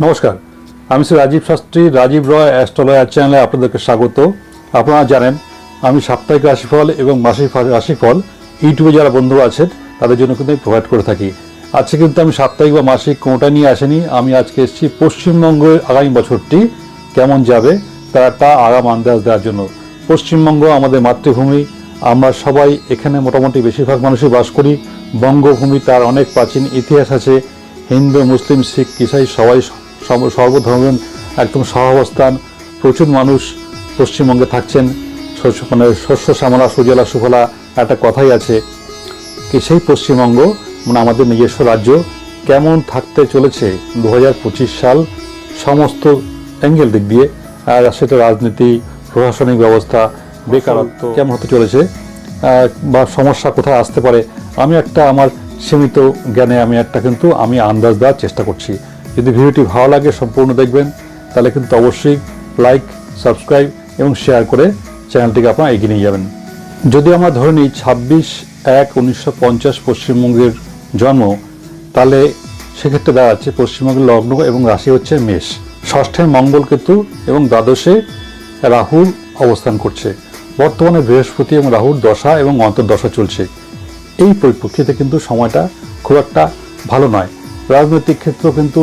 নমস্কার, আমি শ্রী রাজীব শাস্ত্রী, রাজীব রয় অ্যাস্ট্রোলয়ার চ্যানেলে আপনাদেরকে স্বাগত। আপনারা জানেন, আমি সাপ্তাহিক রাশিফল এবং মাসিক রাশিফল ইউটিউবে যারা বন্ধু আছেন, তাদের জন্য কিন্তু আমি প্রোভাইড করে থাকি। আজকে কিন্তু আমি সাপ্তাহিক বা মাসিক কোনোটা নিয়ে আসেনি, আমি আজকে এসেছি পশ্চিমবঙ্গের আগামী বছরটি কেমন যাবে, তারা তা আগাম আন্দাজ দেওয়ার জন্য। পশ্চিমবঙ্গ আমাদের মাতৃভূমি, আমরা সবাই এখানে মোটামুটি বেশিরভাগ মানুষই বাস করি, বঙ্গভূমি তার অনেক প্রাচীন ইতিহাস আছে, হিন্দু, মুসলিম, শিখ, ইসাই, সবাই সব- সর্বধর্মের একদম সহাবস্থান। প্রচুর মানুষ পশ্চিমবঙ্গে থাকছেন। শস্য মানে শস্য শ্যামলা সুজলা সুফলা একটা কথাই আছে কি সেই পশ্চিমবঙ্গ মানে আমাদের নিজস্ব রাজ্য কেমন থাকতে চলেছে দু হাজার পঁচিশ সাল সমস্ত অ্যাঙ্গেল দিক দিয়ে। আর সেটা রাজনীতি প্রশাসনিক ব্যবস্থা বেকারত্ব কেমন হতে চলেছে বা সমস্যা কোথায় আসতে পারে। আমি একটা আমার সীমিত জ্ঞানে আমি একটা কিন্তু আমি আন্দাজ দেওয়ার চেষ্টা করছি। যদি ভিডিওটি ভালো লাগে, সম্পূর্ণ দেখবেন, তাহলে কিন্তু অবশ্যই লাইক সাবস্ক্রাইব এবং শেয়ার করে চ্যানেলটিকে আপনারা এগিয়ে নিয়ে যাবেন। যদি আমরা ধরে নিই ছাব্বিশ এক উনিশশো পঞ্চাশ পশ্চিমবঙ্গের জন্ম, তাহলে সেক্ষেত্রে দাঁড়াচ্ছে পশ্চিমবঙ্গের লগ্ন এবং রাশি হচ্ছে মেষ। ষষ্ঠে মঙ্গল কেতু এবং দ্বাদশে রাহুল অবস্থান করছে। বর্তমানে বৃহস্পতি এবং রাহুর দশা এবং অন্তর্দশা চলছে। এই পরিপ্রেক্ষিতে কিন্তু সময়টা খুব একটা ভালো নয়। রাজনৈতিক ক্ষেত্র কিন্তু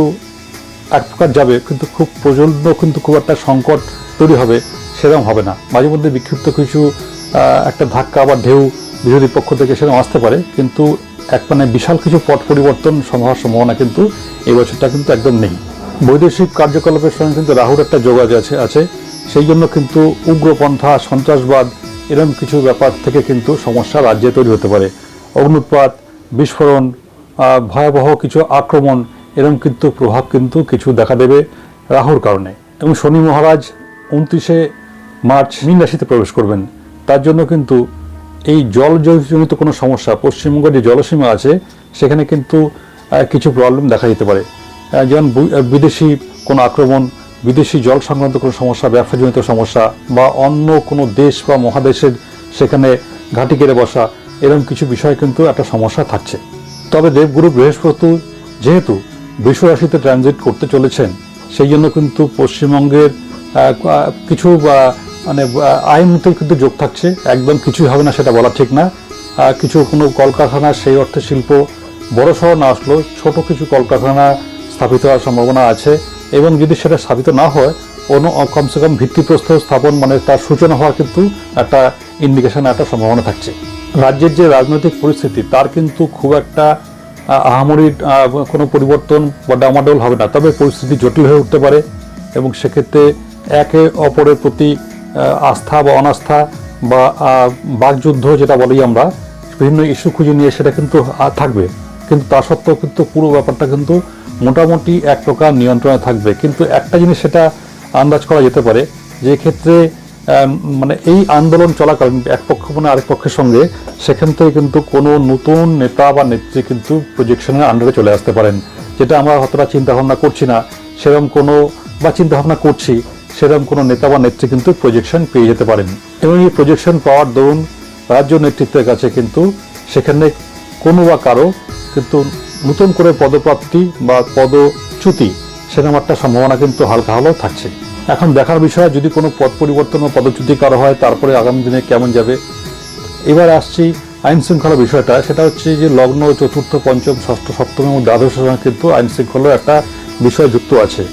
এক প্রকার যাবে, কিন্তু খুব প্রচণ্ড, কিন্তু খুব একটা সংকট তৈরি হবে, সেরকম হবে না। মাঝে মধ্যে বিক্ষিপ্ত কিছু একটা ধাক্কা বা ঢেউ বিরোধী পক্ষ থেকে সেরকম আসতে পারে, কিন্তু এক মানে বিশাল কিছু পট পরিবর্তন হওয়ার সম্ভাবনা কিন্তু এই বছরটা কিন্তু একদম নেই। বৈদেশিক কার্যকলাপের সঙ্গে কিন্তু রাহুর একটা যোগাযোগ আছে আছে। সেই জন্য কিন্তু উগ্রপন্থা, সন্ত্রাসবাদ, এরকম কিছু ব্যাপার থেকে কিন্তু সমস্যা রাজ্যে তৈরি হতে পারে। অগ্নুৎপাত বিস্ফোরণ ভয়াবহ কিছু আক্রমণ এরকম কিন্তু প্রভাব কিন্তু কিছু দেখা দেবে রাহুর কারণে। এবং শনি মহারাজ উনত্রিশে মার্চ মীন রাশিতে প্রবেশ করবেন। তার জন্য কিন্তু এই জলজনিত কোনো সমস্যা, পশ্চিমবঙ্গের যে জলসীমা আছে, সেখানে কিন্তু কিছু প্রবলেম দেখা যেতে পারে। যেমন বিদেশি কোনো আক্রমণ, বিদেশি জল সংক্রান্ত কোনো সমস্যা, ব্যবসাজনিত সমস্যা, বা অন্য কোনো দেশ বা মহাদেশের সেখানে ঘাঁটি কেড়ে বসা এরকম কিছু বিষয় কিন্তু একটা সমস্যা থাকছে। তবে দেবগুরু বৃহস্পতি যেহেতু রাশিতে ট্রানজিট করতে চলেছেন সেই জন্য কিন্তু পশ্চিমবঙ্গের কিছু মানে আহ, আইনতে কিন্তু যোগ থাকছে। একদম কিছুই হবে না সেটা বলা ঠিক না। কিছু কোনো কলকারখানা সেই অর্থে শিল্প বড় শহর না আসলেও ছোট কিছু কলকারখানা স্থাপিত হওয়ার সম্ভাবনা আছে এবং যদি সেটা স্থাপিত না হয় কোনো কমসে কম ভিত্তিপ্রস্তর স্থাপন মানে তার সূচনা হওয়ার কিন্তু একটা ইন্ডিকেশন একটা সম্ভাবনা থাকছে। রাজ্যের যে রাজনৈতিক পরিস্থিতি তার কিন্তু খুব একটা আহ, আহামরি কোনো পরিবর্তন বা ডামাডোল হবে না। তবে পরিস্থিতি জটিল হয়ে উঠতে পারে এবং সেক্ষেত্রে একে অপরের প্রতি আস্থা বা অনাস্থা বা বাকযুদ্ধ যেটা বলি আমরা বিভিন্ন ইস্যু খুঁজে নিয়ে সেটা কিন্তু থাকবে। কিন্তু তা সত্ত্বেও কিন্তু পুরো ব্যাপারটা কিন্তু মোটামুটি এক প্রকার নিয়ন্ত্রণে থাকবে। কিন্তু একটা জিনিস সেটা আন্দাজ করা যেতে পারে যে ক্ষেত্রে মানে এই আন্দোলন চলাকালীন এক পক্ষ মানে আরেক পক্ষের সঙ্গে, সেখান থেকে কিন্তু কোনো নতুন নেতা বা নেত্রী কিন্তু প্রজেকশনের আন্ডারে চলে আসতে পারেন। যেটা আমরা অতটা চিন্তা ভাবনা করছি না। সেরকম কোনো বা চিন্তা ভাবনা করছি সেরকম কোনো নেতা বা নেত্রী কিন্তু প্রজেকশন পেয়ে যেতে পারেন। এবং এই প্রজেকশন পাওয়ার দরুন রাজ্য নেতৃত্বের কাছে কিন্তু সেখানে কোনো বা কারও কিন্তু নতুন করে পদপ্রাপ্তি বা পদচ্যুতি সেরকম একটা সম্ভাবনা কিন্তু হালকা হলেও থাকছে। এখন দেখার বিষয়, যদি কোনো পদ পরিবর্তন বা পদচ্যুতি কারও হয়, তারপরে আগামী দিনে কেমন যাবে? এবার আসছি আইন শৃঙ্খলা বিষয়টা, সেটা হচ্ছে যে লগ্ন, চতুর্থ, পঞ্চম, ষষ্ঠ, সপ্তম এবং দ্বাদশ কিন্তু আইন শৃঙ্খলার একটা বিষয় যুক্ত আছে।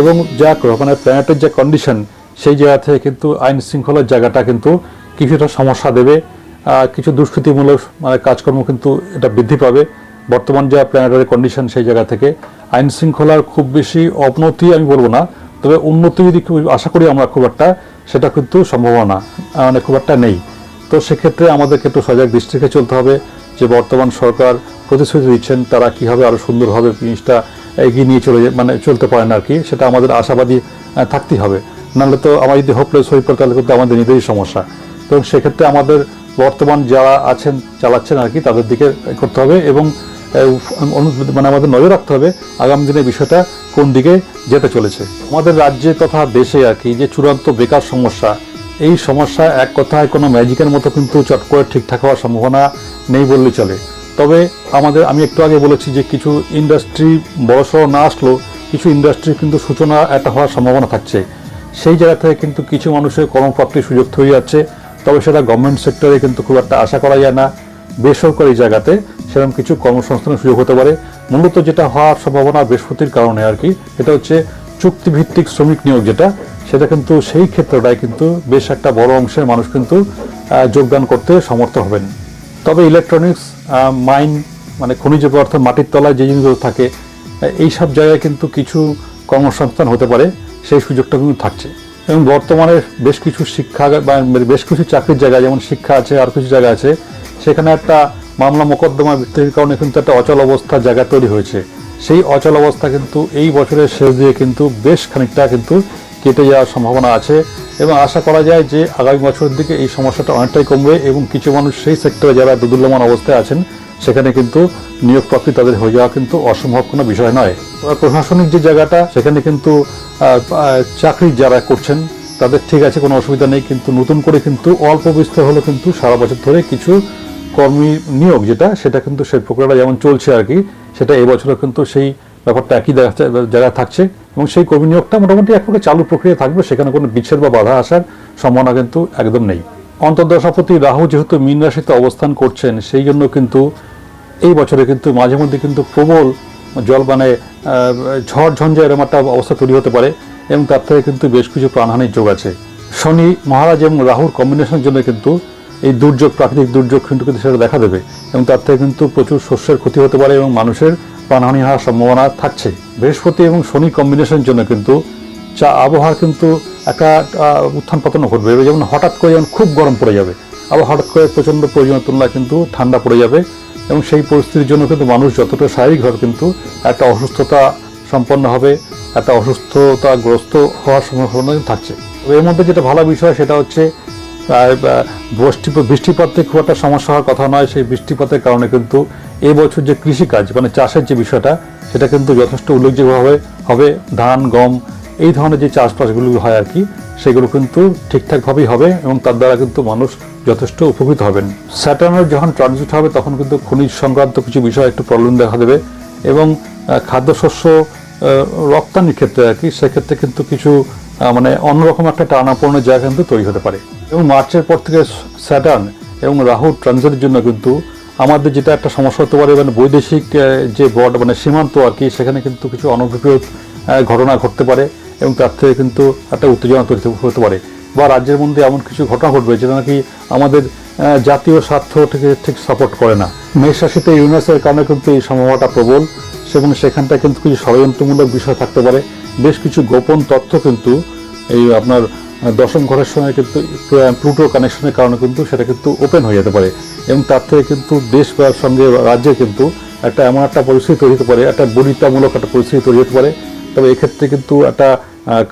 এবং যা মানে প্ল্যানেটের যে কন্ডিশন সেই জায়গা থেকে কিন্তু আইন শৃঙ্খলার জায়গাটা কিন্তু কিছুটা সমস্যা দেবে। কিছু দুষ্কৃতিমূলক মানে কাজকর্ম কিন্তু এটা বৃদ্ধি পাবে। বর্তমান যা প্ল্যানেটারি কন্ডিশন সেই জায়গা থেকে আইন শৃঙ্খলার খুব বেশি অবনতি আমি বলব না। তবে উন্নতি যদি আশা করি আমরা খুব একটা, সেটা কিন্তু সম্ভাবনা মানে খুব একটা নেই। তো সেক্ষেত্রে আমাদেরকে একটু সজাগ দৃষ্টি রেখে চলতে হবে যে বর্তমান সরকার প্রতিশ্রুতি দিচ্ছেন, তারা কীভাবে আরও সুন্দরভাবে জিনিসটা এগিয়ে নিয়ে চলে মানে চলতে পারেন আর কি, সেটা আমাদের আশাবাদী থাকতেই হবে। নাহলে তো আমার যদি হোপলেস হয়ে পড়ে তাহলে কিন্তু আমাদের নিজেরই সমস্যা। তো সেক্ষেত্রে আমাদের বর্তমান যারা আছেন, চালাচ্ছেন আর কি, তাদের দিকে করতে হবে এবং মানে আমাদের নজর রাখতে হবে আগামী দিনে বিষয়টা কোন দিকে যেতে চলেছে। আমাদের রাজ্যে তথা দেশে আর কি যে চূড়ান্ত বেকার সমস্যা, এই সমস্যা এক কথায় কোনো ম্যাজিকের মতো কিন্তু চট করে ঠিকঠাক হওয়ার সম্ভাবনা নেই বললে চলে। তবে আমাদের আমি একটু আগে বলেছি যে কিছু ইন্ডাস্ট্রি বড়সড় না আসলেও কিছু ইন্ডাস্ট্রির কিন্তু সূচনা একটা হওয়ার সম্ভাবনা থাকছে। সেই জায়গা থেকে কিন্তু কিছু মানুষের কর্মপ্রাপ্তির সুযোগ তৈরি যাচ্ছে তবে সেটা গভর্নমেন্ট সেক্টরে কিন্তু খুব একটা আশা করা যায় না। বেসরকারি জায়গাতে সেরকম কিছু কর্মসংস্থানের সুযোগ হতে পারে। মূলত যেটা হওয়ার সম্ভাবনা বৃহস্পতির কারণে আর কি এটা হচ্ছে চুক্তিভিত্তিক শ্রমিক নিয়োগ যেটা সেটা কিন্তু সেই ক্ষেত্রটায় কিন্তু বেশ একটা বড় অংশের মানুষ কিন্তু যোগদান করতে সমর্থ হবেন। তবে ইলেকট্রনিক্স মাইন মানে খনিজ পদার্থ মাটির তলায় যে জিনিসগুলো থাকে আহ, এই সব জায়গায় কিন্তু কিছু কর্মসংস্থান হতে পারে সেই সুযোগটা কিন্তু থাকছে। এবং বর্তমানে বেশ কিছু শিক্ষা বা বেশ কিছু চাকরির জায়গা যেমন শিক্ষা আছে আর কিছু জায়গা আছে সেখানে একটা মামলা মোকদ্দমা বৃদ্ধির কারণে কিন্তু একটা অচল অবস্থার জায়গা তৈরি হয়েছে। সেই অচল অবস্থা কিন্তু এই বছরের শেষ দিয়ে কিন্তু বেশ খানিকটা কিন্তু কেটে যাওয়ার সম্ভাবনা আছে এবং আশা করা যায় যে আগামী বছরের দিকে এই সমস্যাটা অনেকটাই কমবে এবং কিছু মানুষ সেই সেক্টরে যারা দুদুল্যমান অবস্থায় আছেন, সেখানে কিন্তু নিয়োগ প্রাপ্তি তাদের হয়ে যাওয়া কিন্তু অসম্ভব কোনো বিষয় নয়। প্রশাসনিক যে জায়গাটা, সেখানে কিন্তু চাকরি যারা করছেন, তাদের ঠিক আছে কোনো অসুবিধা নেই, কিন্তু নতুন করে কিন্তু অল্প বিস্তর হলো কিন্তু সারা বছর ধরে কিছু কর্মী নিয়োগ যেটা, সেটা কিন্তু সেই প্রক্রিয়াটা যেমন চলছে আর কি, সেটা এবছরও কিন্তু সেই ব্যাপারটা একই জায়গায় থাকছে এবং সেই কর্মী নিয়োগটা মোটামুটি এক চালু প্রক্রিয়া থাকবে, সেখানে কোনো বিচ্ছেদ বা বাধা আসার সম্ভাবনা কিন্তু একদম নেই। অন্তর্দশাপতি রাহু যেহেতু মীন রাশিতে অবস্থান করছেন, সেই জন্য কিন্তু এই বছরে কিন্তু মাঝে মধ্যে কিন্তু প্রবল জল মানে ঝড় ঝঞ্ঝা এরকম একটা অবস্থা তৈরি হতে পারে এবং তার থেকে কিন্তু বেশ কিছু প্রাণহানির যোগ আছে। শনি, মহারাজ এবং রাহুর কম্বিনেশনের জন্য কিন্তু এই দুর্যোগ, প্রাকৃতিক দুর্যোগ কিন্তু সেটা দেখা দেবে। এবং তার থেকে কিন্তু প্রচুর শস্যের ক্ষতি হতে পারে এবং মানুষের প্রাণহানি হওয়ার সম্ভাবনা থাকছে। বৃহস্পতি এবং শনি কম্বিনেশনের জন্য কিন্তু চা আবহাওয়ার কিন্তু একটা উত্থান পতন ঘটবে। যেমন হঠাৎ করে যেমন খুব গরম পড়ে যাবে, আবার হঠাৎ করে প্রচণ্ড প্রয়োজনের তুলনায় কিন্তু ঠান্ডা পড়ে যাবে এবং সেই পরিস্থিতির জন্য কিন্তু মানুষ যতটা শারীরিকভাবে কিন্তু একটা অসুস্থতা সম্পন্ন হবে, একটা অসুস্থতাগ্রস্ত হওয়ার সম্ভাবনা থাকছে। এর মধ্যে যেটা ভালো বিষয় সেটা হচ্ছে বৃষ্টি বৃষ্টিপাতে খুব একটা সমস্যা হওয়ার কথা নয়। সেই বৃষ্টিপাতের কারণে কিন্তু এবছর বছর যে কৃষিকাজ মানে চাষের যে বিষয়টা, সেটা কিন্তু যথেষ্ট উল্লেখযোগ্যভাবে হবে। ধান, গম, এই ধরনের যে চাষবাসগুলো হয় আর কি, সেগুলো কিন্তু ঠিকঠাকভাবেই হবে এবং তার দ্বারা কিন্তু মানুষ যথেষ্ট উপকৃত হবেন। স্যাটার্নের যখন ট্রানজিট হবে, তখন কিন্তু খনিজ সংক্রান্ত কিছু বিষয় একটু প্রবলেম দেখা দেবে এবং খাদ্যশস্য রপ্তানির ক্ষেত্রে আর কি, সেক্ষেত্রে কিন্তু কিছু মানে অন্যরকম একটা টানাপোড়েনের জায়গা কিন্তু তৈরি হতে পারে। এবং মার্চের পর থেকে স্যাটার্ন এবং রাহু ট্রানজিটের জন্য কিন্তু আমাদের যেটা একটা সমস্যা হতে পারে মানে বৈদেশিক যে বর্ড মানে সীমান্ত আর কি, সেখানে কিন্তু কিছু অনভিপ্রেত ঘটনা ঘটতে পারে এবং তার থেকে কিন্তু একটা উত্তেজনা তৈরি হতে পারে। বা রাজ্যের মধ্যে এমন কিছু ঘটনা ঘটবে যেটা নাকি আমাদের জাতীয় স্বার্থ থেকে ঠিক সাপোর্ট করে না। মেষ রাশিতে ইউনাসের কারণে কিন্তু এই সম্ভাবনাটা প্রবল এবং সেখানটায় কিন্তু কিছু ষড়যন্ত্রমূলক বিষয় থাকতে পারে। বেশ কিছু গোপন তথ্য কিন্তু এই আপনার দশম ঘরের সঙ্গে কিন্তু প্লুটো কানেকশনের কারণে কিন্তু সেটা কিন্তু ওপেন হয়ে যেতে পারে। এবং তার থেকে কিন্তু দেশ বা সঙ্গে রাজ্যে কিন্তু একটা এমন একটা পরিস্থিতি তৈরি হতে পারে, একটা বলিতামূলক একটা পরিস্থিতি তৈরি হতে পারে। তবে এক্ষেত্রে কিন্তু একটা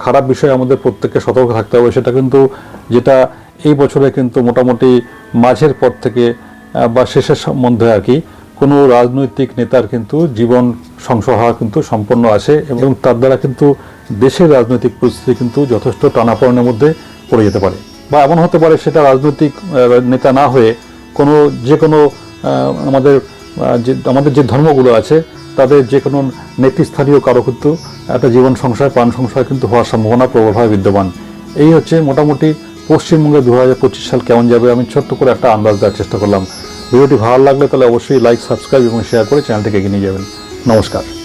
খারাপ বিষয় আমাদের প্রত্যেককে সতর্ক থাকতে হবে, সেটা কিন্তু যেটা এই বছরে কিন্তু মোটামুটি মাঝের পর থেকে বা শেষের সম্বন্ধে আর কি কোনো রাজনৈতিক নেতার কিন্তু জীবন সংশয় হওয়া কিন্তু সম্পন্ন আছে এবং তার দ্বারা কিন্তু দেশের রাজনৈতিক পরিস্থিতি কিন্তু যথেষ্ট টানাপড়নের মধ্যে পড়ে যেতে পারে। বা এমন হতে পারে সেটা রাজনৈতিক নেতা না হয়ে কোনো, যে কোনো আমাদের যে আমাদের যে ধর্মগুলো আছে, তাদের যে কোনো নেতৃস্থানীয় কারও কিন্তু একটা জীবন সংশয়, প্রাণ সংশয় কিন্তু হওয়ার সম্ভাবনা প্রবলভাবে বিদ্যমান। এই হচ্ছে মোটামুটি পশ্চিমবঙ্গে দু হাজার পঁচিশ সাল কেমন যাবে, আমি ছোট্ট করে একটা আন্দাজ দেওয়ার চেষ্টা করলাম। ভিডিওটি ভালো লাগলে তাহলে অবশ্যই লাইক সাবস্ক্রাইব এবং শেয়ার করে চ্যানেলটিকে এগিয়ে নিয়ে যাবেন। নমস্কার।